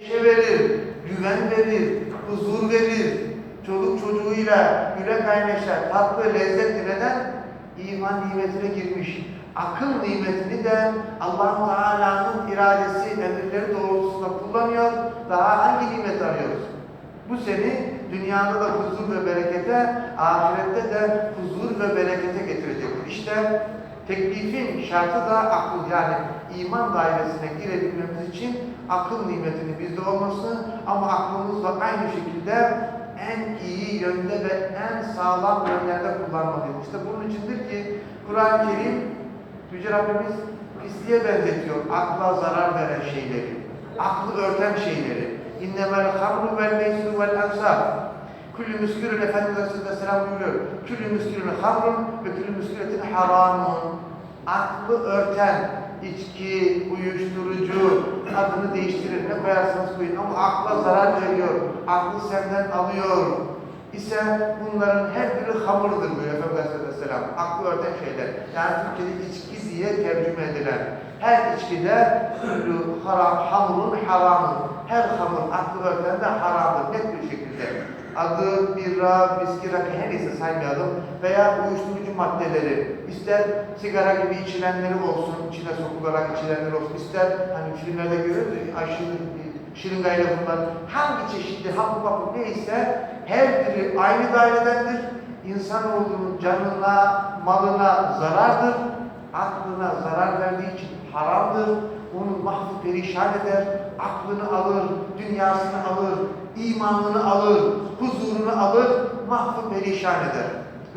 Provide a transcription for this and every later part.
neşe verir, güven verir, huzur verir. Çoluk çocuğuyla güle kaynaşa, tatlı, lezzetli neden? İman nimetine girmiş. Akıl nimetini de allah Teala'nın iradesi, emirleri doğrultusunda kullanıyor. Daha hangi nimet arıyoruz? Bu seni dünyada da huzur ve berekete, ahirette de huzur ve berekete getirecektir. İşte teklifin şartı da akıl yani iman dairesine girebilmemiz için akıl nimetinin bizde olması ama aklımızla aynı şekilde en iyi yönde ve en sağlam yönlerde kullanmalıyız. İşte bunun içindir ki Kur'an-ı Kerim Yüce Rabbimiz pisliğe benzetiyor akla zarar veren şeyleri, aklı örten şeyleri. İnnemel hamru vel ensab. Küllü müskürün Efendimiz Aleyhisselam buyuruyor. Küllü müskürün hamrun ve küllü müsküretin haramun. Aklı örten, içki, uyuşturucu adını değiştirir. Ne koyarsanız koyun ama akla zarar veriyor. Aklı senden alıyor. ise bunların her biri hamurdur diyor Efendimiz Aleyhisselam. Aklı örten şeyler. Yani Türkiye'de içki diye tercüme edilen. Her içkide küllü haram, hamurun haramı. Her hamur aklı örten de haramdır. Net bir şekilde adı, bira, viski, her neyse saymayalım. Veya uyuşturucu maddeleri, ister sigara gibi içilenleri olsun, içine sokularak içilenler olsun, ister hani filmlerde görüyoruz aşırı şırıngayla bunlar, hangi çeşitli hapı hapı neyse her biri aynı dairedendir. İnsanoğlunun canına, malına zarardır, aklına zarar verdiği için haramdır, onu mahvu perişan eder, aklını alır, dünyasını alır, imanını alır, huzurunu alır, mahvu perişan eder.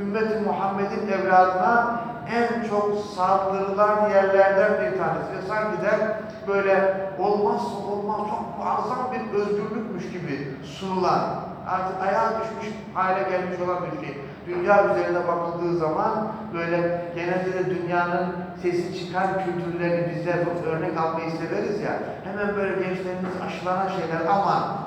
Ümmeti Muhammed'in evladına en çok saldırılan yerlerden bir tanesi. Ve sanki de böyle olmazsa olmaz çok muazzam bir özgürlükmüş gibi sunulan, artık ayağa düşmüş hale gelmiş olan bir şey. Dünya üzerine bakıldığı zaman böyle genelde de dünyanın sesi çıkan kültürlerini bizler bu örnek almayı severiz ya. Hemen böyle gençlerimiz aşılanan şeyler ama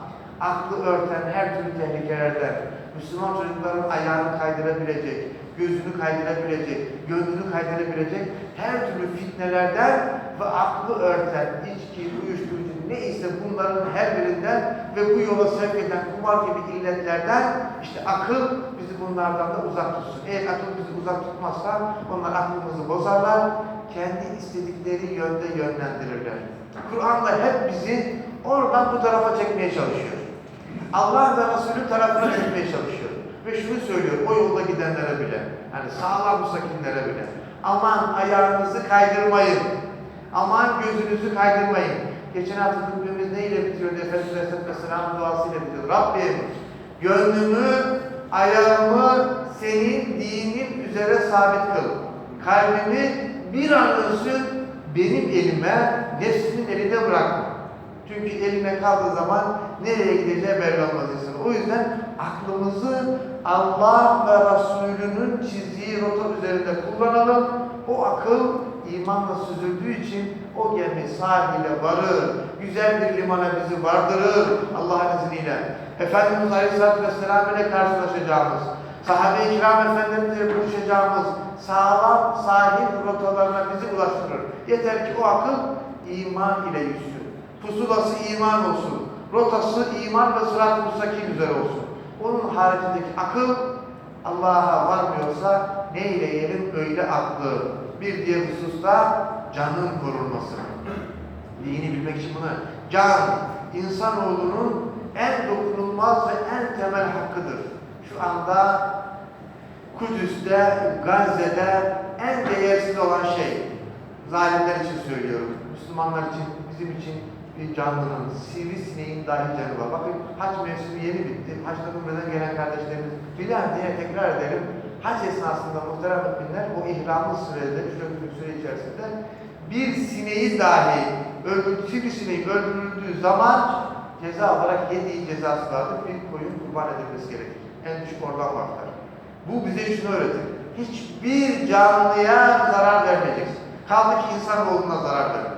aklı örten her türlü tehlikelerden, Müslüman çocukların ayağını kaydırabilecek, gözünü kaydırabilecek, gönlünü kaydırabilecek her türlü fitnelerden ve aklı örten, içki, uyuşturucu neyse bunların her birinden ve bu yola sevk eden kumar gibi illetlerden işte akıl bizi bunlardan da uzak tutsun. Eğer akıl bizi uzak tutmazsa onlar aklımızı bozarlar, kendi istedikleri yönde yönlendirirler. Kur'an da hep bizi oradan bu tarafa çekmeye çalışıyor. Allah ve Resulü tarafına çekmeye çalışıyor. Ve şunu söylüyor o yolda gidenlere bile, hani sağlam musakinlere bile. Aman ayağınızı kaydırmayın. Aman gözünüzü kaydırmayın. Geçen hafta hutbemiz neyle bitiyordu? Efendimiz Aleyhisselam duasıyla bitiyordu. Rabbim gönlümü, ayağımı senin dinin üzere sabit kıl. Kalbimi bir an ölsün benim elime, nefsimin eline bırakma. Çünkü eline kaldığı zaman nereye gideceği belli olmaz insan. O yüzden aklımızı Allah ve Resulünün çizdiği rota üzerinde kullanalım. O akıl imanla süzüldüğü için o gemi sahile varır. Güzel bir limana bizi vardırır Allah'ın izniyle. Efendimiz Aleyhisselatü Vesselam ile karşılaşacağımız, sahabe-i kiram efendimizle buluşacağımız sağlam sahil rotalarına bizi ulaştırır. Yeter ki o akıl iman ile yüzsün. Pusulası iman olsun. Rotası iman ve sırat-ı müstakim üzere olsun. Onun haricindeki akıl Allah'a varmıyorsa ne eyleyelim öyle aklı. Bir diğer hususta canın korunması. Dini bilmek için buna can, insanoğlunun en dokunulmaz ve en temel hakkıdır. Şu anda Kudüs'te, Gazze'de en değersiz olan şey. Zalimler için söylüyorum. Müslümanlar için, bizim için bir canlının, sivrisineğin dahi canı var. Bakın hac mevsimi yeni bitti. Haçtan umreden gelen kardeşlerimiz bilen diye tekrar edelim. Hac esnasında muhterem müminler o ihramlı sürede, üç süre içerisinde bir sineği dahi sivrisineği öldürüldüğü zaman ceza olarak yediği cezası vardır. Bir koyun kurban edilmesi gerekir. En düşük oradan başlar. Bu bize şunu öğretir. Hiçbir canlıya zarar vermeyeceksin. Kaldı ki insanoğluna zarar vermek.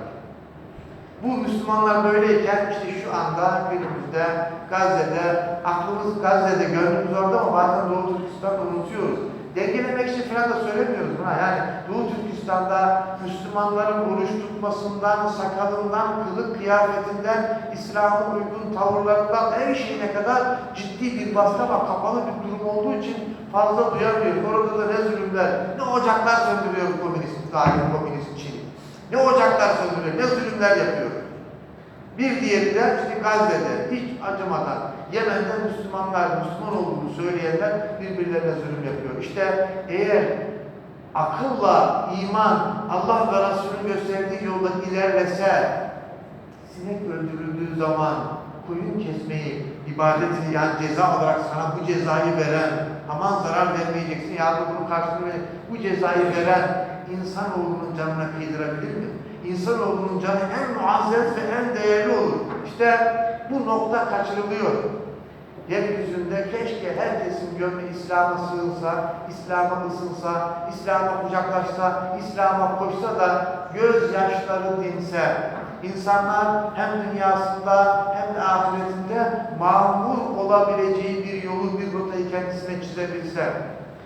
Bu Müslümanlar böyleyken işte şu anda günümüzde Gazze'de, aklımız Gazze'de, gönlümüz orada ama bazen Doğu Türkistan'da unutuyoruz. dengelemek için falan da söylemiyoruz buna. Yani Doğu Türkistan'da Müslümanların oruç tutmasından, sakalından, kılık kıyafetinden, İslam'a uygun tavırlarından her şeyine kadar ciddi bir baskı ama kapalı bir durum olduğu için fazla duyamıyoruz. Orada da ne zulümler, ne ocaklar söndürüyor komünist, zalim komünist. Ne ocaklar söndürüyor, ne zulümler yapıyor. Bir diğeri de işte Gazze'de hiç acımadan Yemen'de Müslümanlar, Müslüman olduğunu söyleyenler birbirlerine zulüm yapıyor. İşte eğer akılla iman Allah ve Resulü'nün gösterdiği yolda ilerlese sinek öldürüldüğü zaman koyun kesmeyi ibadeti yani ceza olarak sana bu cezayı veren aman zarar vermeyeceksin ya da bunun karşılığını bu cezayı veren insanoğlunun canına kıydırabilir mi? İnsanoğlunun canı en muazzez ve en değerli olur. İşte bu nokta kaçırılıyor. Yeryüzünde keşke herkesin gönlü İslam'a sığınsa, İslam'a ısınsa, İslam'a kucaklaşsa, İslam'a koşsa da gözyaşları dinse. İnsanlar hem dünyasında hem de ahiretinde mamur olabileceği yolu, bir rotayı kendisine çizebilse.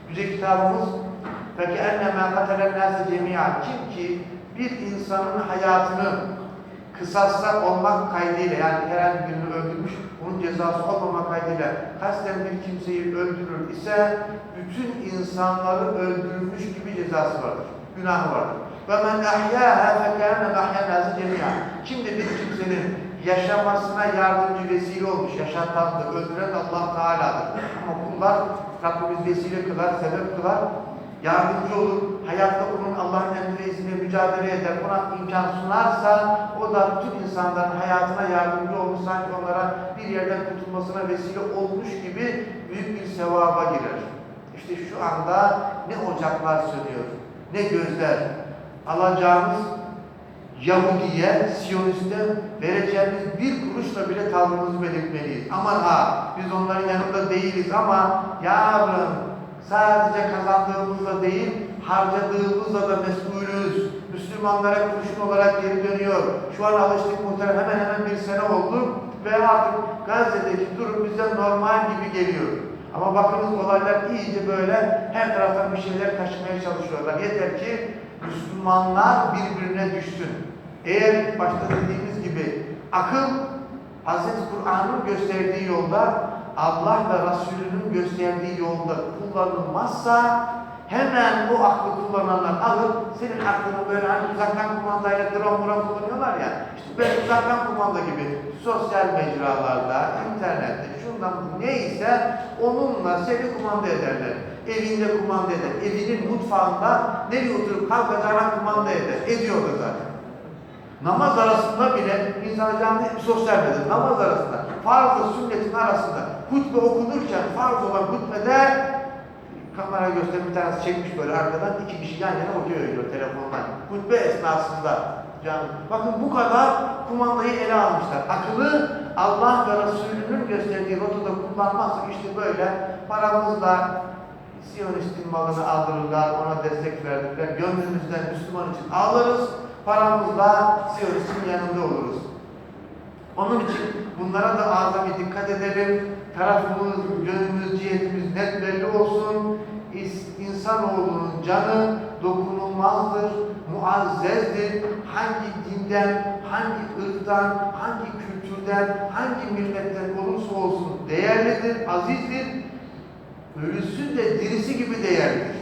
Yüce kitabımız Peki enneme katelen nase cemia kim ki bir insanın hayatını kısasla olmak kaydıyla yani herhangi birini öldürmüş, onun cezası olmamak kaydıyla kasten bir kimseyi öldürür ise bütün insanları öldürmüş gibi cezası vardır. Günahı vardır. Men ahyâhâ fekâne mahya nâsı cemî'â. Kim de bir kimsenin yaşamasına yardımcı vesile olmuş, yaşatan da öldüren Allah Teala'dır. Ama kullar Rabbimiz vesile kılar, sebep kılar, yardımcı olur, hayatta onun Allah'ın emri izniyle mücadele eder, buna imkan sunarsa o da tüm insanların hayatına yardımcı olmuş, sanki onlara bir yerden kurtulmasına vesile olmuş gibi büyük bir sevaba girer. İşte şu anda ne ocaklar sönüyor, ne gözler. Alacağımız Yahudiye, Siyoniste vereceğimiz bir kuruşla bile tavrımızı belirtmeliyiz. Aman ha, biz onların yanında değiliz ama yarın sadece kazandığımızla değil, harcadığımızla da mesulüz. Müslümanlara kurşun olarak geri dönüyor. Şu an alıştık muhtemelen hemen hemen bir sene oldu ve artık Gazze'deki durum bize normal gibi geliyor. Ama bakınız olaylar iyice böyle her taraftan bir şeyler taşımaya çalışıyorlar. Yeter ki Müslümanlar birbirine düşsün. Eğer başta dediğimiz gibi akıl Hz. Kur'an'ın gösterdiği yolda Allah ve Resulünün gösterdiği yolda kullanılmazsa hemen bu aklı kullananlar alıp senin aklını böyle hani uzaktan kumandayla drone drone kullanıyorlar ya işte böyle uzaktan kumanda gibi sosyal mecralarda, internette, şundan neyse onunla seni kumanda ederler. Evinde kumanda eder. Evinin mutfağında nereye oturup kalkacağına kumanda eder. Ediyor da zaten. Namaz arasında bile insan canlı sosyal medya namaz arasında farzla sünnetin arasında hutbe okunurken farz olan hutbede kamera gösterip bir tanesi çekmiş böyle arkadan iki kişi yan yana okuyor öyle telefondan. Hutbe esnasında canım. Bakın bu kadar kumandayı ele almışlar. Akıllı Allah ve Resulünün gösterdiği rotada kullanmazsak işte böyle paramızla Siyonistin malını aldırırlar, ona destek verirler. Gönlümüzden Müslüman için alırız, paramızla Siyonistin yanında oluruz. Onun için bunlara da azami dikkat edelim. Tarafımız, gönlümüz, cihetimiz net belli olsun. İnsanoğlunun canı dokunulmazdır, muazzezdir. Hangi dinden, hangi ırktan, hangi kültürden, hangi milletten olursa olsun değerlidir, azizdir. Ölüsü de dirisi gibi değerlidir.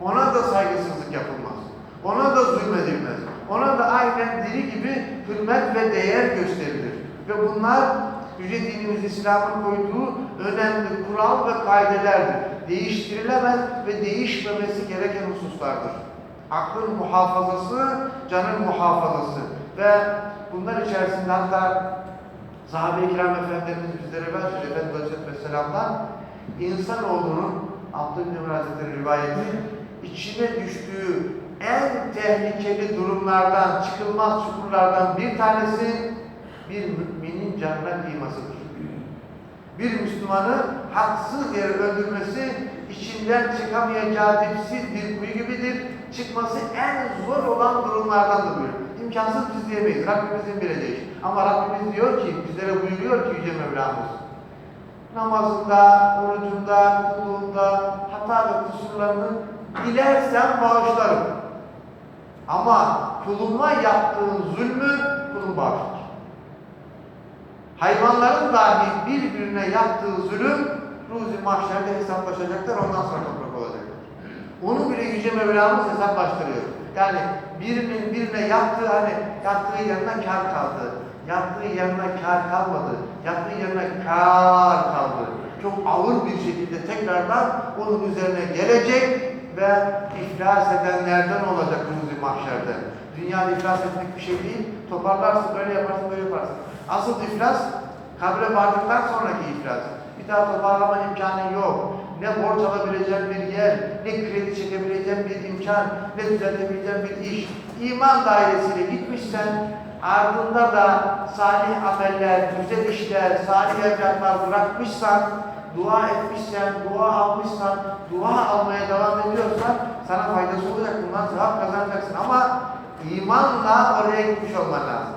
Ona da saygısızlık yapılmaz. Ona da zulmedilmez. Ona da aynen diri gibi hürmet ve değer gösterilir. Ve bunlar Yüce Dinimiz İslam'ın koyduğu önemli kural ve kaidelerdir. Değiştirilemez ve değişmemesi gereken hususlardır. Aklın muhafazası, canın muhafazası. Ve bunlar içerisinde hatta sahabe-i kiram efendilerimiz bizlere verdi Efendimiz Aleyhisselatü insanoğlunun Abdülhamid Hazretleri rivayeti içine düştüğü en tehlikeli durumlardan, çıkılmaz çukurlardan bir tanesi bir müminin canına kıymasıdır. Bir Müslümanı haksız yere öldürmesi içinden çıkamayacağı dipsiz bir kuyu gibidir. Çıkması en zor olan durumlardandır buyuruyor. İmkansız biz diyemeyiz. Rabbimizin bileceği. Ama Rabbimiz diyor ki, bizlere buyuruyor ki Yüce Mevlamız. Namazında, orucunda, kulluğunda hata ve kusurlarını dilersen bağışlarım. Ama kuluma yaptığın zulmü kulum bağışlar. Hayvanların dahi birbirine yaptığı zulüm ruzi mahşerde hesaplaşacaklar ondan sonra toprak olacaklar. Onu bile Yüce Mevlamız hesaplaştırıyor. Yani birinin birine yaptığı hani yaptığı yanına kar kaldı. Yaptığı yanına kar kalmadı. Yaptığı yanına kar kaldı. Çok ağır bir şekilde tekrardan onun üzerine gelecek ve iflas edenlerden olacak ruzi mahşerde. Dünyada iflas etmek bir şey değil. Toparlarsın, böyle yaparsın, böyle yaparsın. Asıl iflas kabre vardıktan sonraki iflas. Bir daha toparlama imkanı yok. Ne borç alabileceğin bir yer, ne kredi çekebileceğin bir imkan, ne düzeltebileceğin bir iş. İman dairesiyle gitmişsen, ardında da salih ameller, güzel işler, salih evlatlar bırakmışsan, dua etmişsen, dua almışsan, dua almaya devam ediyorsan sana faydası olacak. Bundan sevap kazanacaksın ama imanla oraya gitmiş olman lazım.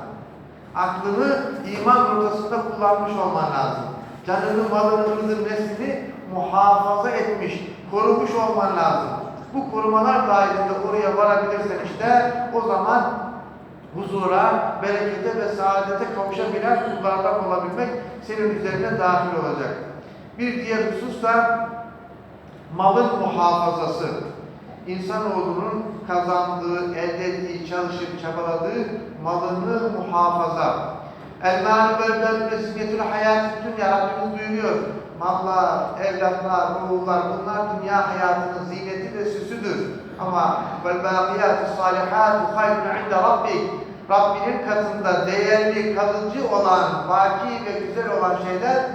Aklını iman noktasında kullanmış olman lazım. Canını, malını, ırzını, neslini muhafaza etmiş, korumuş olman lazım. Bu korumalar dahilinde oraya varabilirsen işte o zaman huzura, berekete ve saadete kavuşabilen kullardan olabilmek senin üzerine dahil olacak. Bir diğer husus da malın muhafazası. İnsanoğlunun kazandığı, elde ettiği, çalışıp çabaladığı malını muhafaza. El-mâlu vesiliyetül hayat dünya Rabbimiz duyuruyor. Mallar, evlatlar, oğullar bunlar dünya hayatının zineti ve süsüdür. Ama vel bâkiyâtu salihâtu hayrun inde rabbik. Rabbinin katında değerli, kalıcı olan, baki ve güzel olan şeyler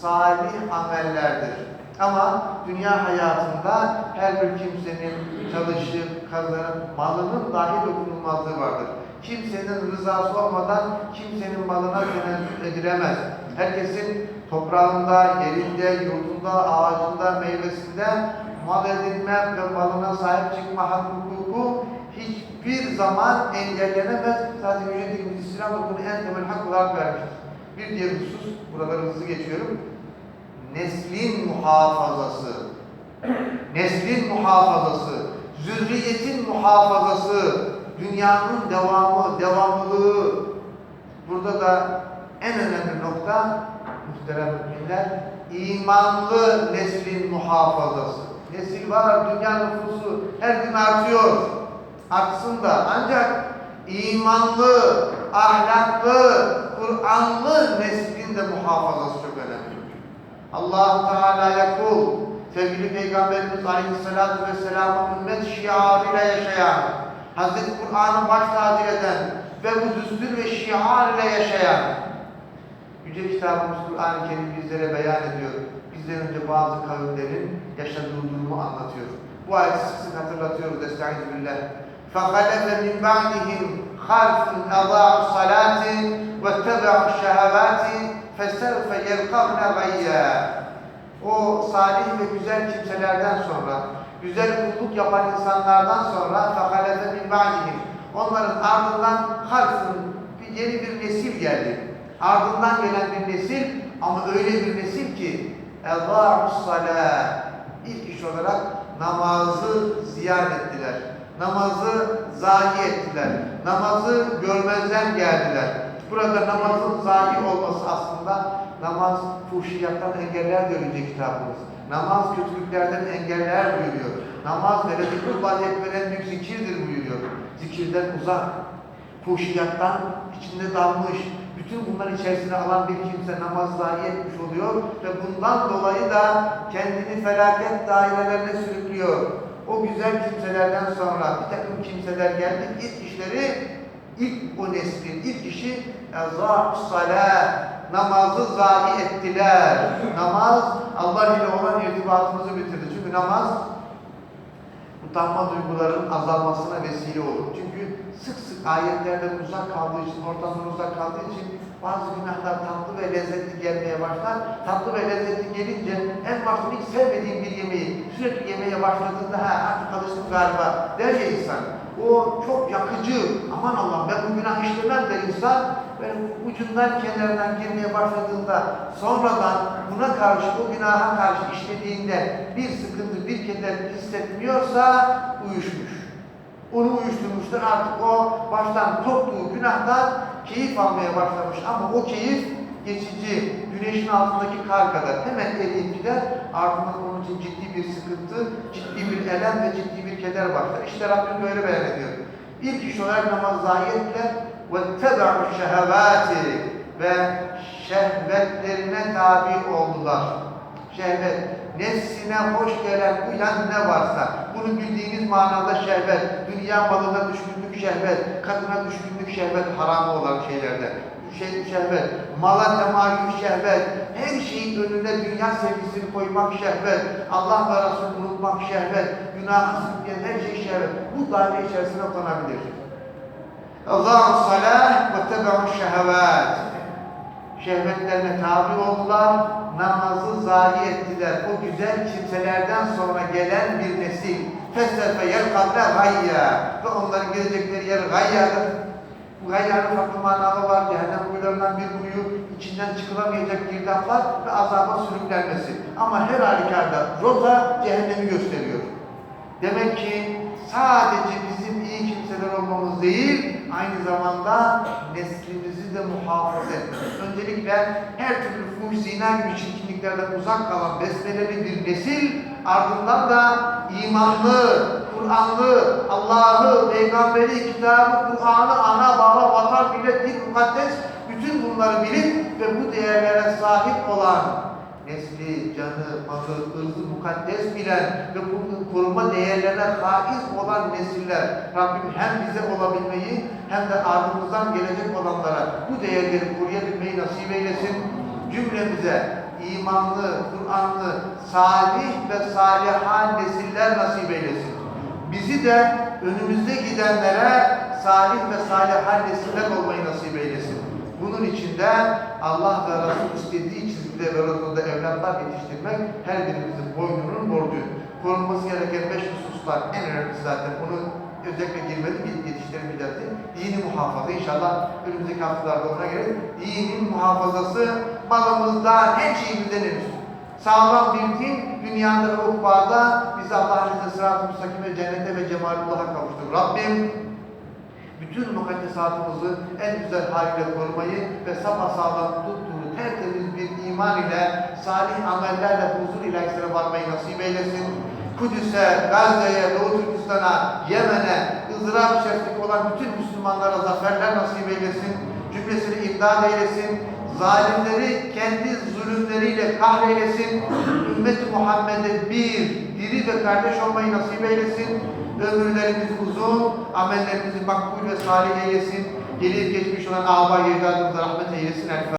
salih amellerdir. Ama dünya hayatında her bir kimsenin çalışıp, kazanıp, malının dahi dokunulmazlığı vardır. Kimsenin rızası olmadan kimsenin malına tenezzül edilemez. Herkesin toprağında, yerinde, yurdunda, ağacında, meyvesinde mal edinme ve malına sahip çıkma hak hukuku hiçbir zaman engellenemez. Zaten Yüce Dinimiz İslam da bunu en temel hak olarak vermiştir. Bir diğer husus, buraları hızlı geçiyorum. Neslin muhafazası. Neslin muhafazası. Zürriyetin muhafazası. Dünyanın devamı, devamlılığı. Burada da en önemli nokta muhterem müminler imanlı neslin muhafazası. Nesil var, dünya nüfusu her gün artıyor. Artsın da ancak imanlı, ahlaklı, Kur'anlı neslin de muhafazası çok önemli. Allah Teala yakul, sevgili Peygamberimiz Aleyhisselatü Vesselam'ın ümmet şiarıyla yaşayan, Hazreti Kur'an'ı baş tacı eden ve bu düstur ve şiar ile yaşayan, Yüce kitabımız Kur'an-ı Kerim bizlere beyan ediyor. Bizden önce bazı kavimlerin yaşadığı durumu anlatıyor. Bu ayeti sık sık hatırlatıyoruz. Estaizu billah. فَخَلَفَ مِنْ بَعْدِهِمْ خَلْفٌ اَضَاعُوا الصَّلَاةِ وَاتَّبَعُوا الشَّهَوَاتِ فَسَوْفَ يَلْقَوْنَ غَيَّا O salih ve güzel kimselerden sonra, güzel kulluk yapan insanlardan sonra فَخَلَفَ مِنْ بَعْدِهِمْ Onların ardından halfın bir yeni bir nesil geldi. Ardından gelen bir nesil ama öyle bir nesil ki اَضَاعُوا الصَّلَاةِ İlk iş olarak namazı ziyan ettiler. Namazı zayi ettiler. Namazı görmezden geldiler. Burada namazın zayi olması aslında namaz fuhşiyattan engeller diyor Yüce kitabımız. Namaz kötülüklerden engeller buyuruyor. Namaz ve rezikullah veren büyük zikirdir buyuruyor. Zikirden uzak, fuhşiyattan içinde dalmış, bütün bunlar içerisine alan bir kimse namaz zayi etmiş oluyor ve bundan dolayı da kendini felaket dairelerine sürüklüyor. O güzel kimselerden sonra bir takım kimseler geldi, ilk işleri, ilk o neslin ilk işi salâh, namazı zayi ettiler. Namaz Allah ile olan irtibatımızı bitirdi. Çünkü namaz utanma duyguların azalmasına vesile olur. Çünkü sık sık ayetlerden uzak kaldığı için, ortamdan uzak kaldığı için bazı günahlar tatlı ve lezzetli gelmeye başlar. Tatlı ve lezzetli gelince en başta hiç sevmediğin bir yemeği sürekli yemeye başladığında ha artık alıştım galiba der ya insan. O çok yakıcı. Aman Allah'ım ben bu günah işlemem de insan ben ucundan kenarından girmeye başladığında sonradan buna karşı o günaha karşı işlediğinde bir sıkıntı bir keder hissetmiyorsa uyuşmuş Onu uyuşturmuştur artık o baştan korktuğu günahtan keyif almaya başlamış ama o keyif geçici, güneşin altındaki kar kadar hemen eriyip gider. Ardından onun için ciddi bir sıkıntı, ciddi bir elem ve ciddi bir keder başlar. İşte Rabbim böyle beyan ediyor. İlk iş olarak namaz zayi ettiler. وَاتَّبَعُوا الشَّهَوَاتِ Ve şehvetlerine tabi oldular. Şehvet, nefsine hoş gelen uyan ne varsa, bunu bildiğiniz manada şehvet, dünya malına düşkünlük şehvet, kadına düşkünlük şehvet haram olan şeylerde. Şey, şehvet, mala temayül şehvet, her şeyin önüne dünya sevgisini koymak şehvet, Allah ve Resulü unutmak şehvet, günahı sürükleyen her şey şehvet. Bu daire içerisine konabilir. Allah'ın salah ve tebe'u şehvet. Şehvetlerine tabi oldular, namazı zayi ettiler. O güzel kimselerden sonra gelen bir nesil. Feslefe yer kable gayya. Ve onların gelecekleri yer gayyadır. Bu gayyanın farklı manaları var. Cehennem kuyularından bir kuyu, içinden çıkılamayacak girdaplar ve azaba sürüklenmesi. Ama her halükarda rota cehennemi gösteriyor. Demek ki sadece bizim iyi kimseler olmamız değil, aynı zamanda neslimizi de muhafaza etmemiz. Öncelikle her türlü fuhuş, zina gibi çirkinliklerden uzak kalan besmeleli bir nesil, ardından da imanlı, Kur'anlı, Allah'ı, Peygamberi, kitabı, Kur'an'ı, ana, baba, vatan, millet, din, mukaddes, bütün bunları bilip ve bu değerlere sahip olan nesli, canı, malı, ırzı mukaddes bilen ve koruma değerlerine haiz olan nesiller Rabbim hem bize olabilmeyi hem de ardımızdan gelecek olanlara bu değerleri koruyabilmeyi nasip eylesin. Cümlemize imanlı, Kur'anlı, salih ve salihan nesiller nasip eylesin. Bizi de önümüzde gidenlere salih ve salihan nesiller olmayı nasip eylesin. Bunun için de Allah ve Resul istediği çizgide ve Resul'da evlatlar yetiştirmek her birimizin boynunun borcu. Korunması gereken beş hususlar en önemlisi zaten. Bunu özellikle girmedim, ilk yetiştirmeyeceğiz. Dini muhafaza inşallah önümüzdeki haftalarda ona göre dinin muhafazası malımızdan, her şeyimizden en üstün. Sağlam bir din, dünyada ve ukbada bizi Allah'ın izniyle sırat-ı müstakime, cennete ve cemalullah'a kavuşturur. Rabbim bütün mukaddesatımızı en güzel haliyle korumayı ve sapasağlam tuttuğu tertemiz bir iman ile, salih amellerle huzur ilahisine varmayı nasip eylesin. Kudüs'e, Gazze'ye, Doğu Türkistan'a, Yemen'e, ızdırap içerisindeki olan bütün Müslümanlara zaferler nasip eylesin. Cümlesini imdad eylesin. Zalimleri kendi zulümleriyle kahreylesin. Ümmeti Muhammed'e bir, diri ve kardeş olmayı nasip eylesin. Ömürlerimiz uzun, amellerimizi makbul ve salih eylesin. Gelip geçmiş olan ağabey evladımıza rahmet eylesin.